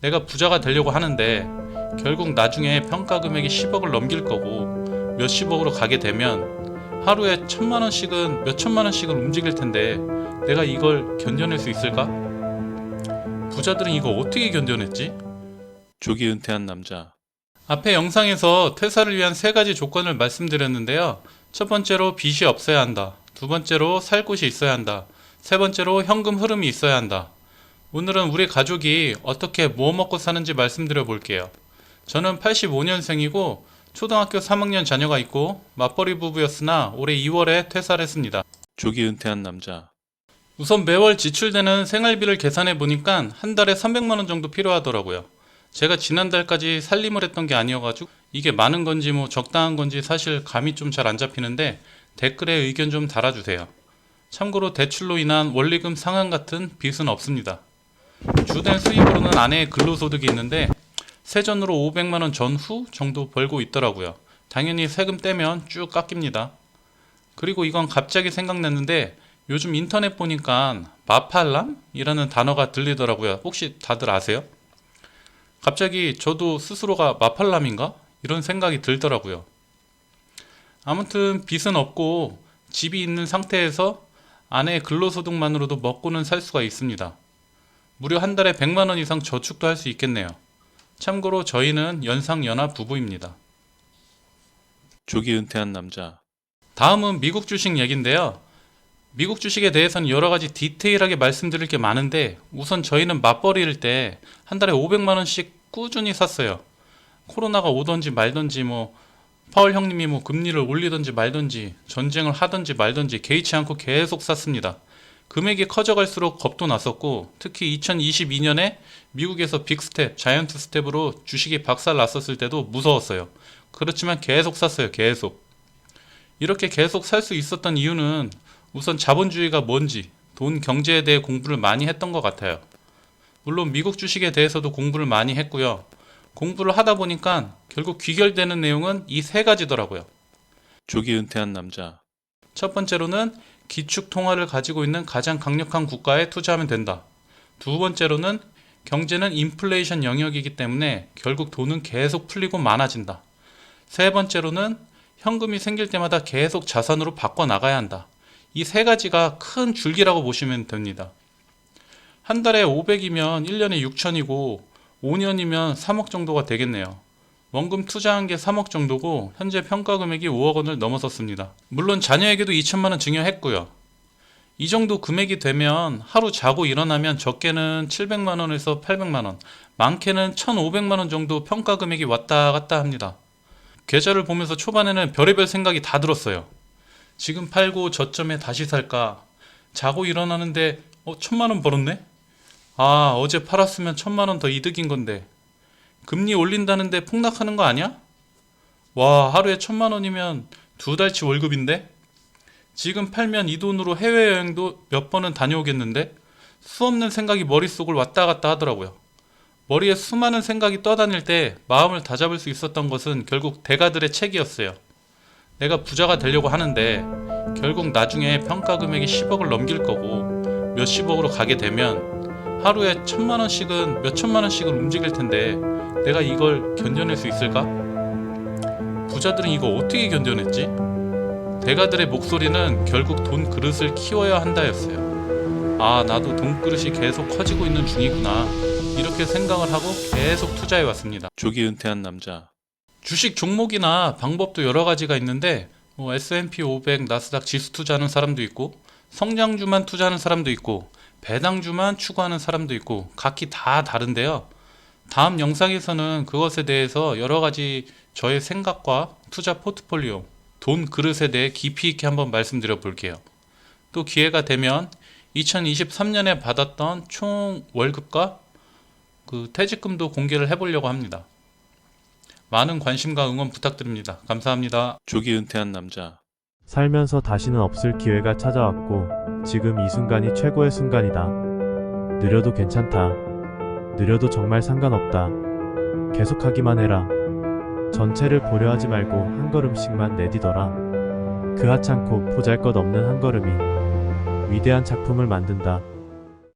내가 부자가 되려고 하는데 결국 나중에 평가 금액이 10억을 넘길 거고 몇십억으로 가게 되면 하루에 천만 원씩은 몇 천만 원씩은 움직일 텐데 내가 이걸 견뎌낼 수 있을까? 부자들은 이거 어떻게 견뎌냈지? 조기 은퇴한 남자. 앞에 영상에서 퇴사를 위한 세 가지 조건을 말씀드렸는데요. 첫 번째로 빚이 없어야 한다. 두 번째로 살 곳이 있어야 한다. 세 번째로 현금 흐름이 있어야 한다. 오늘은 우리 가족이 어떻게 뭐 먹고 사는지 말씀드려 볼게요. 저는 85년생이고 초등학교 3학년 자녀가 있고 맞벌이 부부였으나 올해 2월에 퇴사를 했습니다. 조기 은퇴한 남자. 우선 매월 지출되는 생활비를 계산해 보니까 한 달에 300만 원 정도 필요하더라고요. 제가 지난달까지 살림을 했던 게 아니어가지고 이게 많은 건지 뭐 적당한 건지 사실 감이 좀 잘 안 잡히는데 댓글에 의견 좀 달아주세요. 참고로 대출로 인한 원리금 상환 같은 빚은 없습니다. 주된 수입으로는 아내의 근로소득이 있는데 세전으로 500만 원 전후 정도 벌고 있더라고요. 당연히 세금 떼면 쭉 깎입니다. 그리고 이건 갑자기 생각났는데 요즘 인터넷 보니까 마팔람이라는 단어가 들리더라고요. 혹시 다들 아세요? 갑자기 저도 스스로가 마팔람인가? 이런 생각이 들더라고요. 아무튼 빚은 없고 집이 있는 상태에서 아내의 근로소득만으로도 먹고는 살 수가 있습니다. 무려 한 달에 100만 원 이상 저축도 할 수 있겠네요. 참고로 저희는 연상연하 부부입니다. 조기 은퇴한 남자. 다음은 미국 주식 얘긴데요. 미국 주식에 대해서는 여러 가지 디테일하게 말씀드릴 게 많은데 우선 저희는 맞벌이일 때 한 달에 500만 원씩 꾸준히 샀어요. 코로나가 오던지 말던지 뭐 파월 형님이 뭐 금리를 올리던지 말던지 전쟁을 하던지 말던지 개의치 않고 계속 샀습니다. 금액이 커져갈수록 겁도 났었고 특히 2022년에 미국에서 빅스텝, 자이언트 스텝으로 주식이 박살 났었을 때도 무서웠어요. 그렇지만 계속 샀어요. 계속. 이렇게 계속 살 수 있었던 이유는 우선 자본주의가 뭔지 돈 경제에 대해 공부를 많이 했던 것 같아요. 물론 미국 주식에 대해서도 공부를 많이 했고요. 공부를 하다 보니까 결국 귀결되는 내용은 이 세 가지더라고요. 조기 은퇴한 남자. 첫 번째로는 기축 통화를 가지고 있는 가장 강력한 국가에 투자하면 된다. 두 번째로는 경제는 인플레이션 영역이기 때문에 결국 돈은 계속 풀리고 많아진다. 세 번째로는 현금이 생길 때마다 계속 자산으로 바꿔 나가야 한다. 이 세 가지가 큰 줄기라고 보시면 됩니다. 한 달에 500이면 1년에 6천이고 5년이면 3억 정도가 되겠네요. 원금 투자한 게 3억 정도고 현재 평가 금액이 5억 원을 넘어섰습니다. 물론 자녀에게도 2천만 원 증여했고요. 이 정도 금액이 되면 하루 자고 일어나면 적게는 700만 원에서 800만 원, 많게는 1,500만 원 정도 평가 금액이 왔다 갔다 합니다. 계좌를 보면서 초반에는 별의별 생각이 다 들었어요. 지금 팔고 저점에 다시 살까? 자고 일어나는데 어 천만 원 벌었네? 아 어제 팔았으면 천만 원 더 이득인 건데 금리 올린다는데 폭락하는 거 아니야? 와 하루에 천만 원이면 두 달치 월급인데? 지금 팔면 이 돈으로 해외여행도 몇 번은 다녀오겠는데? 수없는 생각이 머릿속을 왔다 갔다 하더라고요. 머리에 수많은 생각이 떠다닐 때 마음을 다잡을 수 있었던 것은 결국 대가들의 책이었어요. 내가 부자가 되려고 하는데 결국 나중에 평가 금액이 10억을 넘길 거고 몇십억으로 가게 되면 하루에 천만 원씩은 몇 천만 원씩은 움직일 텐데 내가 이걸 견뎌낼 수 있을까? 부자들은 이거 어떻게 견뎌냈지? 대가들의 목소리는 결국 돈 그릇을 키워야 한다였어요. 아, 나도 돈 그릇이 계속 커지고 있는 중이구나. 이렇게 생각을 하고 계속 투자해 왔습니다. 조기 은퇴한 남자. 주식 종목이나 방법도 여러 가지가 있는데 뭐 S&P 500, 나스닥 지수 투자하는 사람도 있고 성장주만 투자하는 사람도 있고 배당주만 추구하는 사람도 있고 각기 다 다른데요. 다음 영상에서는 그것에 대해서 여러 가지 저의 생각과 투자 포트폴리오, 돈 그릇에 대해 깊이 있게 한번 말씀드려 볼게요. 또 기회가 되면 2023년에 받았던 총 월급과 그 퇴직금도 공개를 해보려고 합니다. 많은 관심과 응원 부탁드립니다. 감사합니다. 조기 은퇴한 남자. 살면서 다시는 없을 기회가 찾아왔고 지금 이 순간이 최고의 순간이다. 느려도 괜찮다. 느려도 정말 상관없다. 계속하기만 해라. 전체를 보려 하지 말고 한 걸음씩만 내디더라. 그 하찮고 보잘것 없는 한 걸음이 위대한 작품을 만든다.